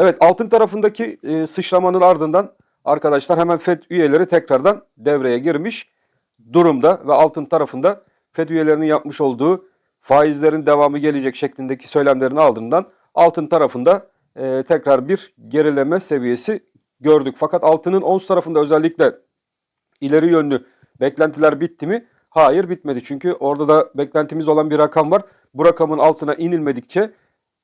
Evet altın tarafındaki e, sıçramanın ardından arkadaşlar hemen FED üyeleri tekrardan devreye girmiş durumda ve altın tarafında FED üyelerinin yapmış olduğu faizlerin devamı gelecek şeklindeki söylemlerin ardından altın tarafında e, tekrar bir gerileme seviyesi gördük. Fakat altının ons tarafında özellikle ileri yönlü beklentiler bitti mi? Hayır bitmedi. Çünkü orada da beklentimiz olan bir rakam var. Bu rakamın altına inilmedikçe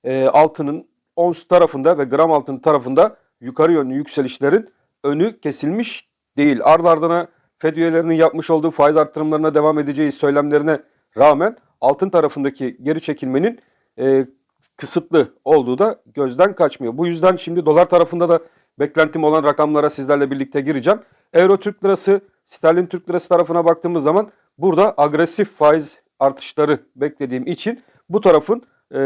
e, altının ons tarafında ve gram altın tarafında yukarı yönlü yükselişlerin önü kesilmiş değil. Ardı ardına Fed üyelerinin yapmış olduğu faiz arttırımlarına devam edeceği söylemlerine rağmen altın tarafındaki geri çekilmenin e, kısıtlı olduğu da gözden kaçmıyor. Bu yüzden şimdi dolar tarafında da beklentim olan rakamlara sizlerle birlikte gireceğim. Euro Türk Lirası, Sterlin Türk Lirası tarafına baktığımız zaman burada agresif faiz artışları beklediğim için bu tarafın e,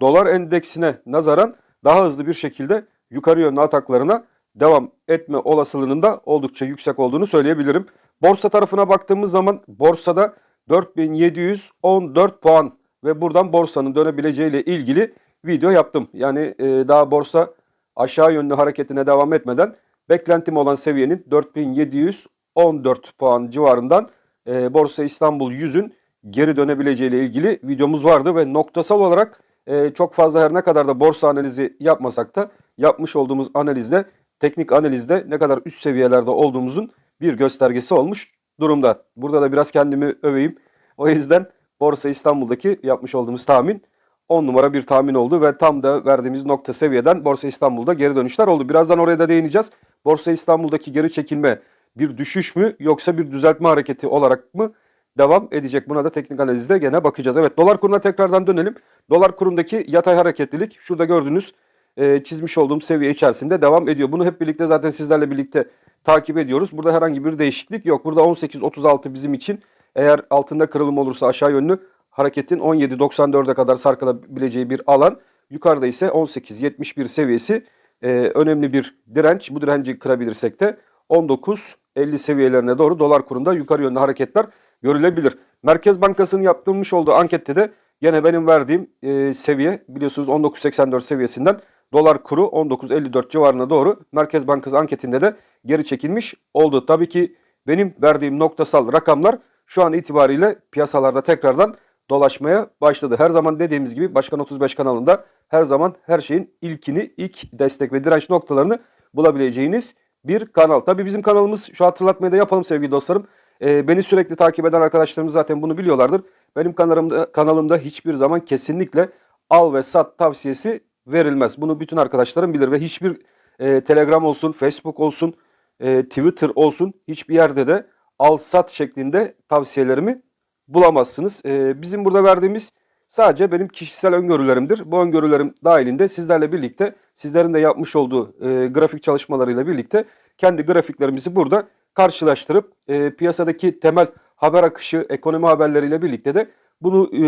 dolar endeksine nazaran daha hızlı bir şekilde yukarı yönlü ataklarına devam etme olasılığının da oldukça yüksek olduğunu söyleyebilirim. Borsa tarafına baktığımız zaman borsada 4714 puan ve buradan borsanın dönebileceği ile ilgili video yaptım. Yani e, daha borsa aşağı yönlü hareketine devam etmeden beklentim olan seviyenin 4714 puan civarından e, Borsa İstanbul 100'ün geri dönebileceği ile ilgili videomuz vardı ve noktasal olarak e, çok fazla her ne kadar da borsa analizi yapmasak da yapmış olduğumuz analizde teknik analizde ne kadar üst seviyelerde olduğumuzun bir göstergesi olmuş durumda. Burada da biraz kendimi öveyim. O yüzden Borsa İstanbul'daki yapmış olduğumuz tahmin 10 numara bir tahmin oldu ve tam da verdiğimiz nokta seviyeden Borsa İstanbul'da geri dönüşler oldu. Birazdan oraya da değineceğiz. Borsa İstanbul'daki geri çekilme bir düşüş mü yoksa bir düzeltme hareketi olarak mı devam edecek? Buna da teknik analizde gene bakacağız. Evet dolar kuruna tekrardan dönelim. Dolar kurundaki yatay hareketlilik şurada gördüğünüz e, çizmiş olduğum seviye içerisinde devam ediyor. Bunu hep birlikte zaten sizlerle birlikte takip ediyoruz. Burada herhangi bir değişiklik yok. Burada 18.36 bizim için eğer altında kırılım olursa aşağı yönlü hareketin 17.94'e kadar sarkılabileceği bir alan. Yukarıda ise 18.71 seviyesi e, önemli bir direnç. Bu direnci kırabilirsek de 19.50 seviyelerine doğru dolar kurunda yukarı yönlü hareketler görülebilir. Merkez Bankası'nın yaptırmış olduğu ankette de yine benim verdiğim e, seviye biliyorsunuz 19.84 seviyesinden dolar kuru 19.54 civarına doğru Merkez Bankası anketinde de geri çekilmiş oldu. Tabii ki benim verdiğim noktasal rakamlar şu an itibariyle piyasalarda tekrardan dolaşmaya başladı. Her zaman dediğimiz gibi Başkan 35 kanalında her zaman her şeyin ilkini, ilk destek ve direnç noktalarını bulabileceğiniz bir kanal. Tabii bizim kanalımız şu hatırlatmayı da yapalım sevgili dostlarım. Ee, beni sürekli takip eden arkadaşlarımız zaten bunu biliyorlardır. Benim kanalımda, kanalımda hiçbir zaman kesinlikle al ve sat tavsiyesi verilmez. Bunu bütün arkadaşlarım bilir ve hiçbir e, Telegram olsun, Facebook olsun, e, Twitter olsun hiçbir yerde de al sat şeklinde tavsiyelerimi bulamazsınız. E, bizim burada verdiğimiz sadece benim kişisel öngörülerimdir. Bu öngörülerim dahilinde sizlerle birlikte sizlerin de yapmış olduğu e, grafik çalışmalarıyla birlikte kendi grafiklerimizi burada karşılaştırıp e, piyasadaki temel haber akışı, ekonomi haberleriyle birlikte de bunu e,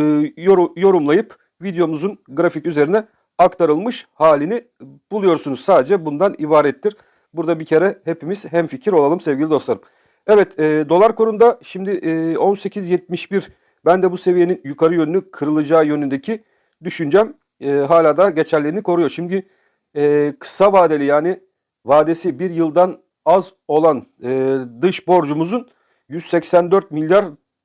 yor- yorumlayıp videomuzun grafik üzerine aktarılmış halini buluyorsunuz. Sadece bundan ibarettir. Burada bir kere hepimiz hemfikir olalım sevgili dostlarım. Evet e, dolar kurunda şimdi e, 18.71 ben de bu seviyenin yukarı yönlü kırılacağı yönündeki düşüncem e, hala da geçerliliğini koruyor. Şimdi e, kısa vadeli yani vadesi bir yıldan az olan e, dış borcumuzun 184 milyar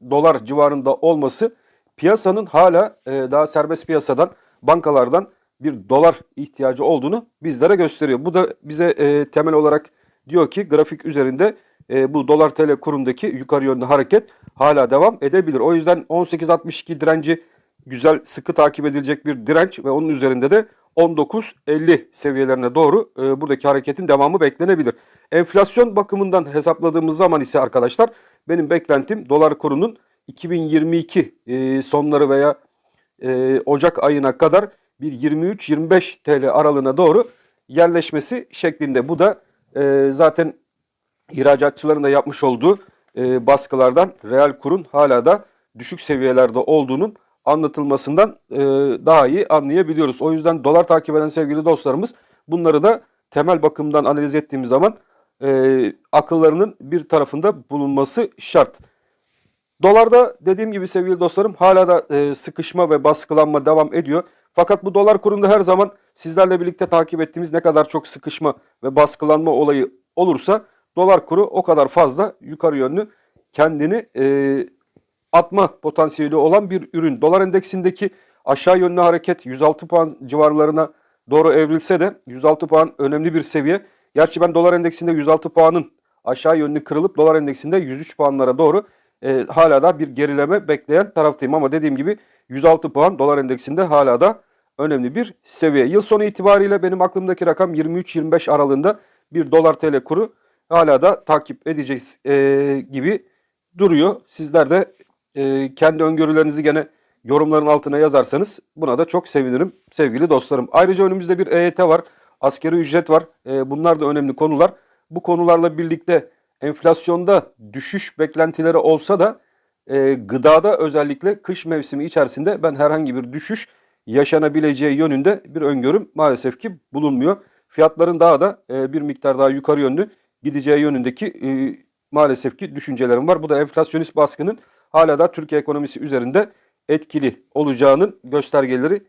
dolar civarında olması piyasanın hala e, daha serbest piyasadan bankalardan bir dolar ihtiyacı olduğunu bizlere gösteriyor. Bu da bize e, temel olarak diyor ki grafik üzerinde e, bu dolar TL kurundaki yukarı yönlü hareket hala devam edebilir. O yüzden 18.62 direnci güzel sıkı takip edilecek bir direnç ve onun üzerinde de 19.50 seviyelerine doğru e, buradaki hareketin devamı beklenebilir. Enflasyon bakımından hesapladığımız zaman ise arkadaşlar benim beklentim dolar kurunun 2022 e, sonları veya e, Ocak ayına kadar bir 23-25 TL aralığına doğru yerleşmesi şeklinde. Bu da e, zaten ihracatçıların da yapmış olduğu e, baskılardan reel kurun hala da düşük seviyelerde olduğunun anlatılmasından e, daha iyi anlayabiliyoruz. O yüzden dolar takip eden sevgili dostlarımız bunları da temel bakımdan analiz ettiğimiz zaman e, akıllarının bir tarafında bulunması şart. Dolarda dediğim gibi sevgili dostlarım hala da e, sıkışma ve baskılanma devam ediyor. Fakat bu dolar kurunda her zaman sizlerle birlikte takip ettiğimiz ne kadar çok sıkışma ve baskılanma olayı olursa dolar kuru o kadar fazla yukarı yönlü kendini e, atma potansiyeli olan bir ürün. Dolar endeksindeki aşağı yönlü hareket 106 puan civarlarına doğru evrilse de 106 puan önemli bir seviye. Gerçi ben dolar endeksinde 106 puanın aşağı yönlü kırılıp dolar endeksinde 103 puanlara doğru e, hala da bir gerileme bekleyen taraftayım. Ama dediğim gibi 106 puan dolar endeksinde hala da önemli bir seviye. Yıl sonu itibariyle benim aklımdaki rakam 23-25 aralığında bir dolar TL kuru hala da takip edeceğiz e, gibi duruyor. Sizler de e, kendi öngörülerinizi gene yorumların altına yazarsanız buna da çok sevinirim sevgili dostlarım. Ayrıca önümüzde bir EYT var, askeri ücret var. E, bunlar da önemli konular. Bu konularla birlikte enflasyonda düşüş beklentileri olsa da e, gıdada özellikle kış mevsimi içerisinde ben herhangi bir düşüş yaşanabileceği yönünde bir öngörüm maalesef ki bulunmuyor. Fiyatların daha da e, bir miktar daha yukarı yönlü gideceği yönündeki e, maalesef ki düşüncelerim var. Bu da enflasyonist baskının hala da Türkiye ekonomisi üzerinde etkili olacağının göstergeleri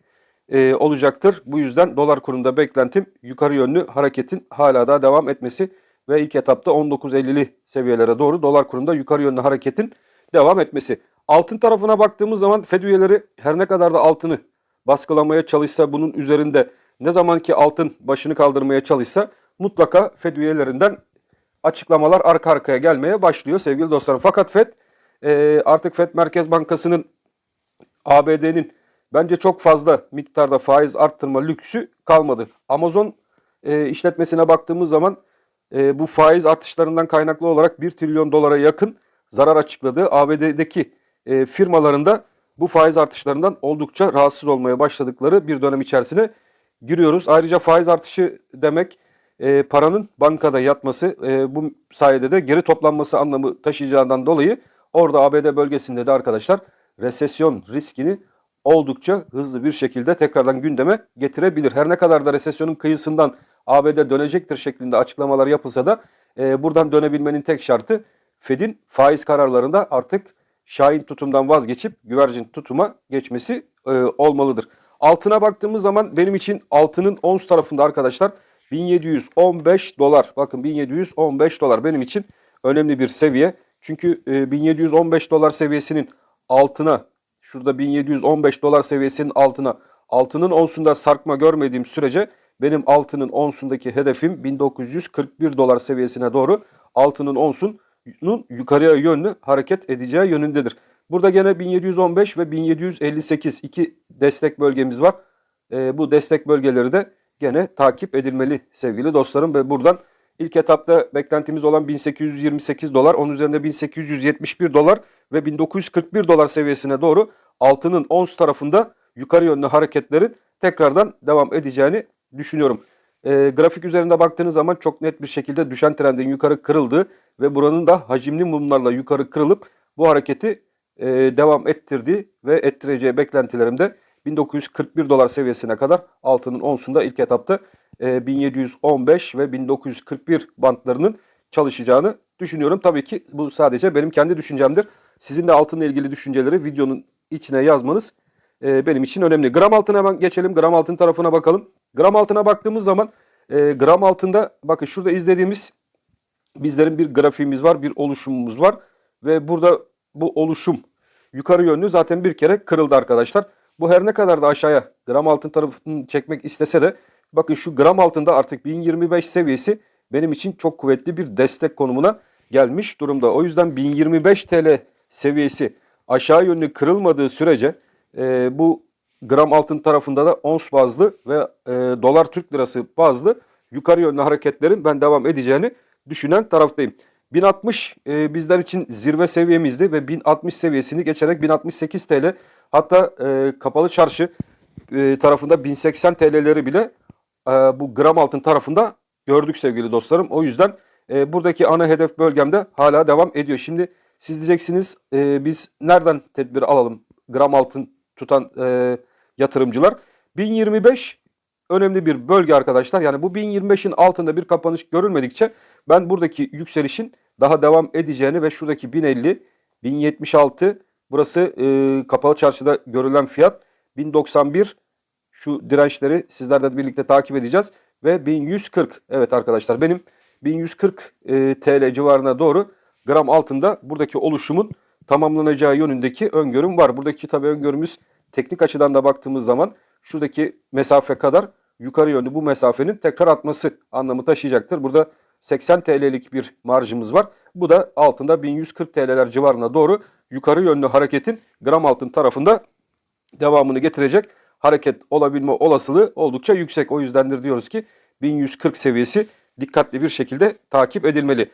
e, olacaktır. Bu yüzden dolar kurunda beklentim yukarı yönlü hareketin hala da devam etmesi ve ilk etapta 19.50'li seviyelere doğru dolar kurunda yukarı yönlü hareketin devam etmesi. Altın tarafına baktığımız zaman Fed üyeleri her ne kadar da altını baskılamaya çalışsa bunun üzerinde ne zaman ki altın başını kaldırmaya çalışsa mutlaka Fed üyelerinden açıklamalar arka arkaya gelmeye başlıyor sevgili dostlarım. Fakat Fed e, artık Fed Merkez Bankası'nın ABD'nin bence çok fazla miktarda faiz arttırma lüksü kalmadı. Amazon e, işletmesine baktığımız zaman e, bu faiz artışlarından kaynaklı olarak 1 trilyon dolara yakın zarar açıkladığı ABD'deki e, firmalarında bu faiz artışlarından oldukça rahatsız olmaya başladıkları bir dönem içerisine giriyoruz. Ayrıca faiz artışı demek e, paranın bankada yatması e, bu sayede de geri toplanması anlamı taşıyacağından dolayı orada ABD bölgesinde de arkadaşlar resesyon riskini oldukça hızlı bir şekilde tekrardan gündeme getirebilir. Her ne kadar da resesyonun kıyısından ABD dönecektir şeklinde açıklamalar yapılsa da e, buradan dönebilmenin tek şartı Fed'in faiz kararlarında artık şahin tutumdan vazgeçip güvercin tutuma geçmesi e, olmalıdır. Altına baktığımız zaman benim için altının ons tarafında arkadaşlar 1715 dolar. Bakın 1715 dolar benim için önemli bir seviye. Çünkü e, 1715 dolar seviyesinin altına şurada 1715 dolar seviyesinin altına altının onsunda sarkma görmediğim sürece benim altının onsundaki hedefim 1941 dolar seviyesine doğru altının onsunun yukarıya yönlü hareket edeceği yönündedir. Burada gene 1715 ve 1758 iki destek bölgemiz var. E, bu destek bölgeleri de gene takip edilmeli sevgili dostlarım ve buradan ilk etapta beklentimiz olan 1828 dolar, onun üzerinde 1871 dolar ve 1941 dolar seviyesine doğru altının ons tarafında yukarı yönlü hareketlerin tekrardan devam edeceğini düşünüyorum. E, grafik üzerinde baktığınız zaman çok net bir şekilde düşen trendin yukarı kırıldığı ve buranın da hacimli mumlarla yukarı kırılıp bu hareketi e, devam ettirdiği ve ettireceği beklentilerimde 1941 dolar seviyesine kadar altının onsunda ilk etapta e, 1715 ve 1941 bantlarının çalışacağını düşünüyorum. Tabii ki bu sadece benim kendi düşüncemdir. Sizin de altınla ilgili düşünceleri videonun içine yazmanız e, benim için önemli. Gram altına hemen geçelim. Gram altın tarafına bakalım. Gram altına baktığımız zaman e, gram altında bakın şurada izlediğimiz bizlerin bir grafiğimiz var, bir oluşumumuz var ve burada bu oluşum yukarı yönlü zaten bir kere kırıldı arkadaşlar. Bu her ne kadar da aşağıya gram altın tarafını çekmek istese de bakın şu gram altında artık 1025 seviyesi benim için çok kuvvetli bir destek konumuna gelmiş durumda. O yüzden 1025 TL seviyesi aşağı yönlü kırılmadığı sürece e, bu gram altın tarafında da ons bazlı ve e, dolar Türk lirası bazlı yukarı yönlü hareketlerin ben devam edeceğini düşünen taraftayım. 1060 e, bizler için zirve seviyemizdi ve 1060 seviyesini geçerek 1068 TL hatta e, kapalı çarşı e, tarafında 1080 TL'leri bile e, bu gram altın tarafında gördük sevgili dostlarım. O yüzden e, buradaki ana hedef bölgemde hala devam ediyor. Şimdi siz diyeceksiniz e, biz nereden tedbir alalım gram altın tutan e, yatırımcılar? 1025 önemli bir bölge arkadaşlar. Yani bu 1025'in altında bir kapanış görülmedikçe ben buradaki yükselişin daha devam edeceğini ve şuradaki 1050, 1076 burası e, kapalı çarşıda görülen fiyat 1091 Şu dirençleri sizlerle birlikte takip edeceğiz. Ve 1140 evet arkadaşlar benim 1140 e, TL civarına doğru gram altında buradaki oluşumun tamamlanacağı yönündeki öngörüm var. Buradaki tabii öngörümüz teknik açıdan da baktığımız zaman şuradaki mesafe kadar yukarı yönlü bu mesafenin tekrar atması anlamı taşıyacaktır. Burada 80 TL'lik bir marjımız var. Bu da altında 1140 TL'ler civarına doğru yukarı yönlü hareketin gram altın tarafında devamını getirecek hareket olabilme olasılığı oldukça yüksek. O yüzdendir diyoruz ki 1140 seviyesi dikkatli bir şekilde takip edilmeli.